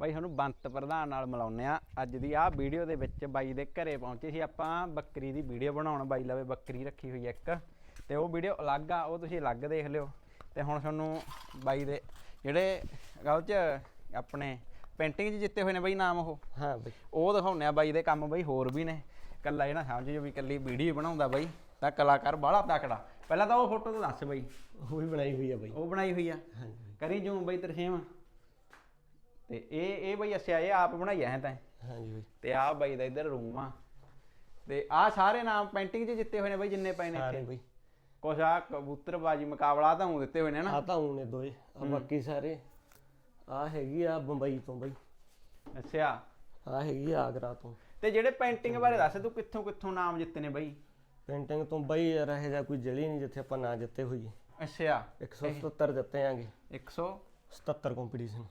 ਬਾਈ ਤੁਹਾਨੂੰ ਬੰਤ ਪ੍ਰਧਾਨ ਨਾਲ ਮਿਲਾਉਂਦੇ ਆ ਅੱਜ ਦੀ ਆਹ ਵੀਡੀਓ ਦੇ ਵਿੱਚ ਬਾਈ ਦੇ ਘਰੇ ਪਹੁੰਚੇ ਸੀ ਆਪਾਂ। ਬੱਕਰੀ ਦੀ ਵੀਡੀਓ ਬਣਾਉਣ ਬਾਈ ਲਵੇ ਬੱਕਰੀ ਰੱਖੀ ਹੋਈ ਇੱਕ। ਤੇ ਉਹ ਵੀਡੀਓ ਅਲੱਗ ਆ ਉਹ ਤੁਸੀਂ ਅਲੱਗ ਦੇਖ ਲਿਓ। ਤੇ ਹੁਣ ਤੁਹਾਨੂੰ ਬਾਈ ਦੇ ਜਿਹੜੇ ਗੱਲ ਚ ਆਪਣੇ ਪੇਂਟਿੰਗ 'ਚ ਜਿੱਤੇ ਹੋਏ ਨੇ ਬਾਈ ਨਾਮ ਉਹ। ਹਾਂ ਬਈ। ਉਹ ਦਿਖਾਉਂਦੇ ਆ ਬਾਈ ਦੇ ਕੰਮ ਬਾਈ ਹੋਰ ਵੀ ਨੇ। ਕੱਲਾ ਇਹ ਨਾ ਸਮਝਿਓ ਵੀ ਕੱਲੀ ਵੀਡੀਓ ਬਣਾਉਂਦਾ ਬਾਈ ਤਾਂ ਕਲਾਕਾਰ ਬਾਹਲਾ ਤਕੜਾ। ਪਹਿਲਾਂ ਤਾਂ ਉਹ ਫੋਟੋ ਤੋਂ ਦੱਸ ਬਾਈ। ਉਹ ਵੀ ਬਣਾਈ ਹੋਈ ਆ ਬਈ। ਉਹ ਬਣਾਈ ਹੋਈ ਆ। ਹਾਂਜੀ। ਕਰੀ ਜੂਮ ਬਈ ਤਰਸੇਮ ਤੇ ਇਹ ਇਹ ਬਈ ਅਸਿਆ ਇਹ ਆਪ ਬਣਾਈਆ ਹੈ ਤਾਂ। ਹਾਂਜੀ ਬਈ। ਤੇ ਆਹ ਬਾਈ ਦਾ ਇੱਧਰ ਰੂਮ ਆ। ਤੇ ਆਹ ਸਾਰੇ ਨਾਮ ਪੇਂਟਿੰਗ 'ਚ ਜਿੱਤੇ ਹੋਏ ਨੇ ਬਈ ਜਿੰਨੇ ਪਏ ਨੇ ਸਾਰੇ ਇੱਥੇ। ਬਈ। ਕੁਛ ਆ ਕਬੂਤਰਬਾਜੀ ਮੁਕਾਬਲਾ ਤਾਂ ਉਹ ਦਿੱਤੇ ਹੋਏ ਨੇ ਨਾ। ਆ ਤਾਂ ਉਹਨੇ ਦੋਏ। ਆ ਬਾਕੀ ਸਾਰੇ। ਆ ਹੈਗੀ ਆ ਬੰਬਈ ਤੋਂ ਬਈ। ਅੱਛਾ। ਆ ਹੈਗੀ ਆ ਆਗਰਾ ਤੋਂ। ਤੇ ਜਿਹੜੇ ਪੇਂਟਿੰਗ ਬਾਰੇ ਦੱਸ ਤੂੰ ਕਿੱਥੋਂ ਕਿੱਥੋਂ ਨਾਮ ਜਿੱਤੇ ਨੇ ਬਈ? ਪੇਂਟਿੰਗ ਤੋਂ ਬਈ ਯਾਰ ਇਹ ਜਾ ਕੋਈ ਜਲੀ ਨਹੀਂ ਜਿੱਥੇ ਆਪਾਂ ਨਾ ਜਿੱਤੇ ਹੋਈਏ। ਅੱਛਾ। 177 ਜਿੱਤੇ ਆਂਗੇ। 100 77 ਕੰਪੀਟੀਸ਼ਨ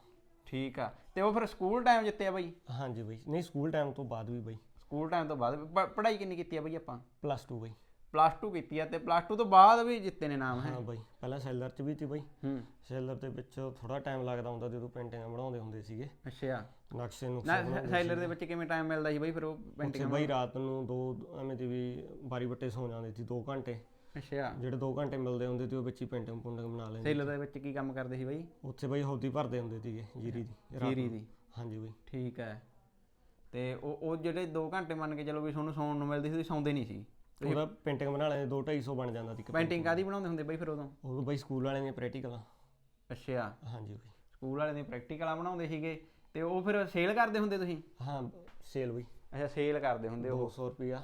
ਠੀਕ ਆ। ਤੇ ਉਹ ਫਿਰ ਸਕੂਲ ਟਾਈਮ ਜਿੱਤੇ ਆ ਬਈ? ਹਾਂਜੀ ਬਈ। ਨਹੀਂ ਸਕੂਲ ਟਾਈਮ ਤੋਂ ਬਾਅਦ ਵੀ ਬਈ। ਸਕੂਲ ਟਾਈਮ ਤੋਂ ਬਾਅਦ ਪ- ਪੜ੍ਹਾਈ ਕਿੰਨੀ ਕੀਤੀ ਆ ਬਈ ਆਪਾਂ? ਪਲੱਸ 2 ਬਈ। ਪਲੱਸ 2 ਕੀਤੀ ਆ ਤੇ ਪਲੱਸ 2 ਤੋਂ ਬਾਅਦ ਵੀ ਜਿੱਤੇ ਨੇ ਨਾਮ ਹੈ? ਹਾਂ ਬਈ। ਪਹਿਲਾਂ ਸੈਲਰ ਚ ਵੀ ਸੀ ਬਈ। ਹੂੰ। ਸੈਲਰ ਦੇ ਵਿੱਚ ਥੋੜਾ ਟਾਈਮ ਲੱਗਦਾ ਹੁੰਦਾ ਜਦੋਂ ਪੇਂਟਿੰਗਾਂ ਬਣਾਉਂਦੇ ਹੁੰਦੇ ਸੀਗੇ। ਅੱਛਾ। ਨਕਸ਼ੇ ਨੂੰ ਨਾ ਸਾਈਲਰ ਦੇ ਵਿੱਚ ਕਿਵੇਂ ਟਾਈਮ ਮਿਲਦਾ ਸੀ ਬਈ ਫਿਰ ਉਹ ਉੱਥੇ ਬਈ ਰਾਤ ਨੂੰ ਦੋ ਐਵੇਂ ਦੀ ਵੀ ਬਾਰੀ ਬੱਟੇ ਸੌ ਜਾਂਦੇ ਸੀ 2 ਘੰਟੇ। ਅੱਛਾ। ਜਿਹੜੇ 2 ਘੰਟੇ ਮਿਲਦੇ ਹੁੰਦੇ ਸੀ ਉਹ ਵਿੱਚ ਹੀ ਪੇਂਟਿੰਗ ਪੁੰਟਿੰਗ ਬਣਾ ਲੈਂਦੇ ਸਾਈਲਰ ਦੇ ਵਿੱਚ ਕੀ ਕੰਮ ਕਰਦੇ ਸੀ ਬਈ? ਉੱਥੇ ਬਈ ਹੌਦੀ ਭਰਦੇ ਹੁੰਦੇ ਸੀਗੇ ਜੀਰੀ ਦੀ ਰਾਤ ਜੀਰੀ ਨੂੰ। ਦੀ। ਹਾਂਜੀ ਬਈ। ਠੀਕ ਹੈ। ਤੇ ਉਹ ਉਹ ਜਿਹੜੇ 2 ਘੰਟੇ ਮੰਨ ਕੇ ਚਲੋ ਵੀ ਤੁਹਾਨੂੰ ਸੌਣ ਨੂੰ ਮਿਲਦੀ ਸੀ ਤੁਸੀਂ ਸੌਂਦੇ ਨਹੀਂ ਸੀ? ਉਹਦਾ ਪੇਂਟਿੰਗ ਬਣਾ ਲੈਂਦੇ 2 250 ਬਣ ਜਾਂਦਾ ਸੀ ਇੱਕ ਪੇਂਟਿੰਗ ਕਾਦੀ ਬਣਾਉਂਦੇ ਹੁੰਦੇ ਬਈ ਫਿਰ ਉਦੋਂ? ਉਹ ਬਈ ਸਕੂਲ ਵਾਲਿਆਂ ਦੀਆਂ ਪ੍ਰੈਕਟੀਕਲਾਂ ਅੱਛਾ। ਹਾਂਜੀ ਬਈ। ਸਕੂਲ ਵਾਲੇ ਨੇ ਪ੍ਰੈਕਟੀਕਲਾਂ ਬਣਾਉਂਦੇ ਸੀਗੇ ਤੇ ਉਹ ਫਿਰ ਸੇਲ ਕਰਦੇ ਹੁੰਦੇ ਤੁਸੀਂ? ਹਾਂ ਸੇਲ ਬਈ। ਅੱਛਾ ਸੇਲ ਕਰਦੇ ਹੁੰਦੇ ਉਹ। 200 ਰੁਪਿਆ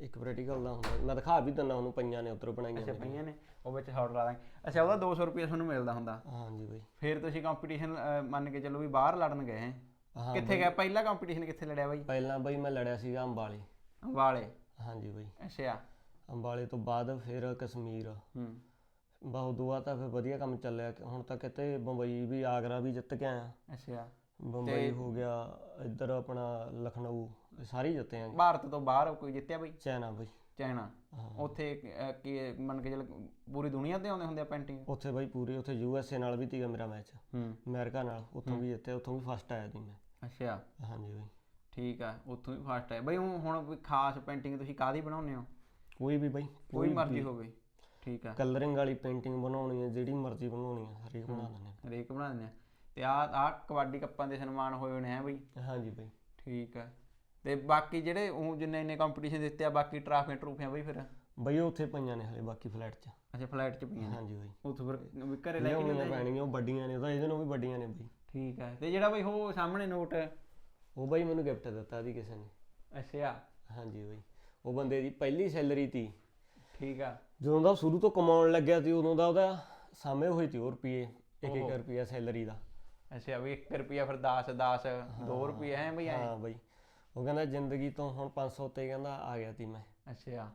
ਇੱਕ ਪ੍ਰੈਕਟੀਕਲ ਦਾ ਹੁੰਦਾ। ਮੈਂ ਦਿਖਾ ਵੀ ਦਿੰਦਾ ਉਹਨੂੰ ਪਈਆਂ ਨੇ ਉੱਧਰ ਬਣਾਈਆਂ ਅੱਛਾ ਪਈਆਂ ਨੇ ਉਹ ਵਿੱਚ ਹੌਟ ਲਾ ਦਾਂਗੇ। ਅੱਛਾ ਉਹਦਾ 200 ਰੁਪਏ ਤੁਹਾਨੂੰ ਮਿਲਦਾ ਹੁੰਦਾ। ਹਾਂਜੀ ਬਈ। ਫਿਰ ਤੁਸੀਂ ਕੰਪੀਟੀਸ਼ਨ ਮੰਨ ਕੇ ਚੱਲੋ ਵੀ ਬਾਹਰ ਲੜਨ ਗਏ ਹੈ। ਹਾਂ ਕਿੱਥੇ ਗਿਆ? ਪਹਿਲਾ ਕੰਪੀਟੀਸ਼ਨ ਕਿੱਥੇ ਲੜਿਆ ਬਾਈ? ਪਹਿਲਾਂ ਬਈ ਮੈਂ ਲੜਿਆ ਸੀਗਾ ਅੰਬਾਲੇ। ਅੰਬਾਲੇ? ਹਾਂਜੀ ਬਈ। ਅੱਛਾ। ਅੰਬਾਲੇ ਤੋਂ ਬਾਅਦ ਫਿਰ ਕਸ਼ਮੀਰ। ਹੂੰ। ਬਹੁਤ ਦੁਆ ਤਾਂ ਫਿਰ ਵਧੀਆ ਕੰਮ ਚੱਲਿਆ। ਹੁਣ ਤਾਂ ਕਿਤੇ ਬੰਬਈ ਵੀ ਆਗਰਾ ਵੀ ਜਿੱਤ ਕੇ ਆਇਆ। ਅੱਛਾ। ਬੰਬਈ ਹੋ ਗਿਆ ਇੱਧਰ ਆਪਣਾ ਲਖਨਊ। ਸਾਰੇ ਜਿੱਤੇ ਆਂ। ਭਾਰਤ ਤੋਂ ਬਾਹਰ ਕੋਈ ਜਿੱਤਿਆ ਬਾਈ? ਚਾਈਨਾ ਬਈ। ਚਾਈਨਾ ਉੱਥੇ ਕੀ ਮੰਨ ਕੇ ਚੱਲ ਪੂਰੀ ਦੁਨੀਆ ਤੇ ਆਉਂਦੇ ਹੁੰਦੇ ਆ ਪੇਂਟਿੰਗ? ਉੱਥੇ ਬਈ ਪੂਰੇ ਉੱਥੇ ਯੂਐਸਏ ਨਾਲ ਵੀ ਤੀਗਾ ਮੇਰਾ ਮੈਚ। ਅਮਰੀਕਾ ਨਾਲ ਉੱਥੋਂ ਵੀ ਜਿੱਤੇ ਉੱਥੋਂ ਵੀ ਫਸਟ ਆਇਆ ਸੀ ਮੈਂ। ਅੱਛਾ। ਹਾਂਜੀ ਬਈ। ਠੀਕ ਆ ਉੱਥੋਂ ਵੀ ਫਾਸਟ ਹੈ ਬਈ ਹੁਣ ਕੋਈ ਖਾਸ ਪੇਂਟਿੰਗ ਤੁਸੀਂ ਕਾਦੀ ਬਣਾਉਂਦੇ ਹੋ? ਕੋਈ ਵੀ ਬਈ ਕੋਈ ਮਰਜ਼ੀ ਹੋਵੇ। ਠੀਕ ਆ। ਕਲਰਿੰਗ ਵਾਲੀ ਪੇਂਟਿੰਗ ਬਣਾਉਣੀ ਹੈ ਜਿਹੜੀ ਮਰਜ਼ੀ ਬਣਾਉਣੀ ਹੈ ਹਰੇਕ ਬਣਾ ਦਿੰਦੇ ਹਰੇਕ ਬਣਾ ਦਿੰਦੇ ਆ ਤੇ ਆ ਆ ਕਬੱਡੀ ਕੱਪਾਂ ਦੇ ਸਨਮਾਨ ਹੋਏ ਹੋਣੇ ਆ ਬਈ। ਹਾਂਜੀ ਬਈ। ਠੀਕ ਆ। ਤੇ ਬਾਕੀ ਜਿਹੜੇ ਉਹ ਜਿੰਨੇ ਇੰਨੇ ਕੰਪੀਟੀਸ਼ਨ ਦਿੱਤੇ ਆ ਬਾਕੀ ਟਰਾਫੀਆਂ ਟਰੂਫੀਆਂ ਬਈ ਫਿਰ? ਬਈ ਉੱਥੇ ਪਈਆਂ ਨੇ ਹਲੇ ਬਾਕੀ ਫਲੈਟ 'ਚ। ਅੱਛਾ ਫਲਾਈਟ ਚ ਪਈਆਂ ਹਾਂਜੀ ਬਈ। ਉੱਥੇ ਫਿਰ ਵੀ ਘਰੇ ਲੈ ਕੇ ਪੈਣਗੀਆਂ ਉਹ ਵੱਡੀਆਂ ਨੇ ਉਹ ਤਾਂ ਇਹਦੇ ਨੂੰ ਵੀ ਵੱਡੀਆਂ ਨੇ ਬਈ। ਠੀਕ ਆ। ਤੇ ਜਿਹੜਾ ਬਈ ਉਹ ਸਾਹਮਣੇ ਨੋਟ ਉਹ ਬਈ ਮੈਨੂੰ ਗਿਫਟ ਦਿੱਤਾ ਦੀ ਕਿਸੇ ਨੇ। ਅੱਛਾ। ਹਾਂਜੀ ਬਈ। ਉਹ ਬੰਦੇ ਦੀ ਪਹਿਲੀ ਸੈਲਰੀ ਤੀ। ਠੀਕ ਆ। ਜਦੋਂ ਦਾ ਉਹ ਸ਼ੁਰੂ ਤੋਂ ਕਮਾਉਣ ਲੱਗਿਆ ਸੀ ਉਦੋਂ ਦਾ ਉਹਦਾ ਸਾਹਮਣੇ ਹੋਈ ਤੀ ਉਹ ਰੁਪਏ ਇੱਕ ਇੱਕ ਰੁਪਿਆ ਸੈਲਰੀ ਦਾ। ਅੱਛਾ ਵੀ 1 ਰੁਪਿਆ ਫਿਰ 10 10 2 ਰੁਪਏ ਹੈ ਬਈ ਹਾਂ ਬਈ। ਉਹ ਕਹਿੰਦਾ ਜ਼ਿੰਦਗੀ ਤੋਂ ਹੁਣ 500 ਤੇ ਕਹਿੰਦਾ ਆ ਗਿਆ ਤੀ ਮੈਂ। ਅੱਛਾ।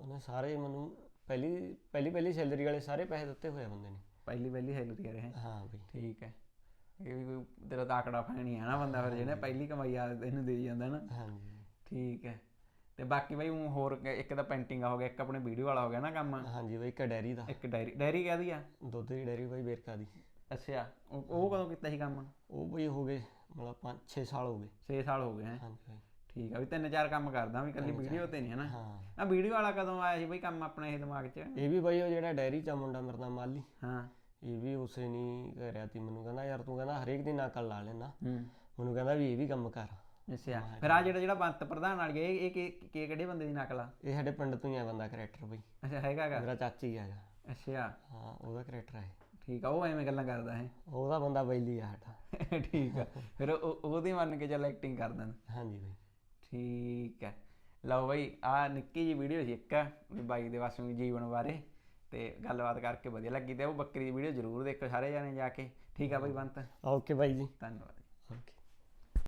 ਉਹਨੇ ਸਾਰੇ ਮੈਨੂੰ ਪਹਿਲੀ ਪਹਿਲੀ ਪਹਿਲੀ ਸੈਲਰੀ ਵਾਲੇ ਸਾਰੇ ਪੈਸੇ ਦਿੱਤੇ ਹੋਏ ਆ ਬੰਦੇ ਨੇ। ਪਹਿਲੀ ਪਹਿਲੀ ਸੈਲਰੀ ਆ ਰਹੇ ਹਾਂ ਬਈ। ਠੀਕ ਹੈ। ਇਹ ਵੀ ਕੋਈ ਤੇਰਾ ਤਾਕੜਾ ਫੈਣੀ ਹੈ ਨਾ ਬੰਦਾ ਫਿਰ ਜਿਹਨੇ ਪਹਿਲੀ ਕਮਾਈ ਆ ਇਹਨੂੰ ਦੇ ਜਾਂਦਾ ਨਾ। ਹਾਂਜੀ ਠੀਕ ਹੈ। ਤੇ ਬਾਕੀ ਬਈ ਊਂ ਹੋਰ ਇੱਕ ਤਾਂ ਪੇਂਟਿੰਗ ਹੋ ਗਿਆ ਇੱਕ ਆਪਣੇ ਵੀਡੀਓ ਵਾਲਾ ਹੋ ਗਿਆ ਨਾ ਕੰਮ। ਹਾਂਜੀ ਬਈ ਇੱਕ ਡੈਰੀ ਦਾ। ਇੱਕ ਡਾਇਰੀ ਡਾਇਰੀ ਕਾਹਦੀ ਆ? ਦੁੱਧ ਦੀ ਡੈਰੀ ਬਈ ਵੇਰਕਾ ਦੀ। ਅੱਛਾ। ਉਹ ਉਹ ਕਦੋਂ ਕੀਤਾ ਸੀ ਕੰਮ? ਉਹ ਬਈ ਹੋ ਗਏ ਮਤਲਬ 5 6 ਸਾਲ ਹੋ ਗਏ। 6 ਸਾਲ ਹੋ ਗਏ ਹੈ। ਹਾਂਜੀ ਬਈ ਠੀਕ ਆ ਵੀ ਤਿੰਨ ਚਾਰ ਕੰਮ ਕਰਦਾ ਵੀ ਕੱਲੀ ਵੀਡੀਓ ਤੇ ਨਹੀਂ ਹੈ ਨਾ। ਹਾਂ। ਆ ਵੀਡੀਓ ਵਾਲਾ ਕਦੋਂ ਆਇਆ ਸੀ ਬਈ ਕੰਮ ਆਪਣੇ ਇਹ ਦਿਮਾਗ 'ਚ? ਇਹ ਵੀ ਬਈ ਉਹ ਜਿਹੜਾ ਡੈਰੀ ਚ ਮੁੰਡਾ ਮੇਰੇ ਨਾਲ ਮਾਲੀ। ਹਾਂ। ਇਹ ਵੀ ਉਸੇ ਨਹੀਂ ਕਰਿਆ ਤੀ ਮੈਨੂੰ ਕਹਿੰਦਾ ਯਾਰ ਤੂੰ ਕਹਿੰਦਾ ਹਰੇਕ ਦੀ ਨਕਲ ਲਾ ਲੈਣਾ ਹੂੰ। ਮੈਨੂੰ ਕਹਿੰਦਾ ਵੀ ਇਹ ਵੀ ਕੰਮ ਕਰ। ਅੱਛਾ। ਫਿਰ ਆ ਜਿਹੜਾ ਜਿਹੜਾ ਬੰਤ ਪ੍ਰਧਾਨ ਵਾਲੀ ਇਹ ਇਹ ਕਿ ਕਿਹੜੇ ਬੰਦੇ ਦੀ ਨਕਲ ਆ? ਇਹ ਸਾਡੇ ਪਿੰਡ ਤੋਂ ਹੀ ਆ ਬੰਦਾ ਕਰੈਕਟਰ ਬਈ। ਅੱਛਾ ਹੈਗਾ ਗਾ। ਮੇਰਾ ਚਾਚੀ ਹੈਗਾ ਅੱਛਾ। ਹਾਂ ਉਹਦਾ ਕਰੈਕਟਰ ਹੈ ਠੀਕ ਆ ਉਹ ਐਵੇਂ ਗੱਲਾਂ ਕਰਦਾ ਹੈ। ਉਹਦਾ ਬੰਦਾ ਬੈਲੀ ਆ ਸਾਡਾ। ਠੀਕ ਆ ਫਿਰ ਉਹ- ਉਹਦੀ ਮੰਨ ਕੇ ਚੱਲ ਐਕਟਿੰਗ ਕਰ ਦਿੰਦਾ ਹਾਂਜੀ ਬਈ। ਠੀਕ ਹੈ ਲਓ ਬਈ ਆ ਨਿੱਕੀ ਜੀ ਵੀਡੀਓ ਸੀ ਇੱਕ ਵੀ ਬਾਈ ਦੇ ਵਾਸੂ ਜੀਵਨ ਬਾਰੇ ਤੇ ਗੱਲਬਾਤ ਕਰਕੇ ਵਧੀਆ ਲੱਗੀ ਤੇ ਉਹ ਬੱਕਰੀ ਦੀ ਵੀਡੀਓ ਜ਼ਰੂਰ ਦੇਖੋ ਸਾਰੇ ਜਾਣੇ ਜਾ ਕੇ। ਠੀਕ ਆ ਬਈ ਬੰਤ। ਓਕੇ ਬਾਈ ਜੀ। ਧੰਨਵਾਦ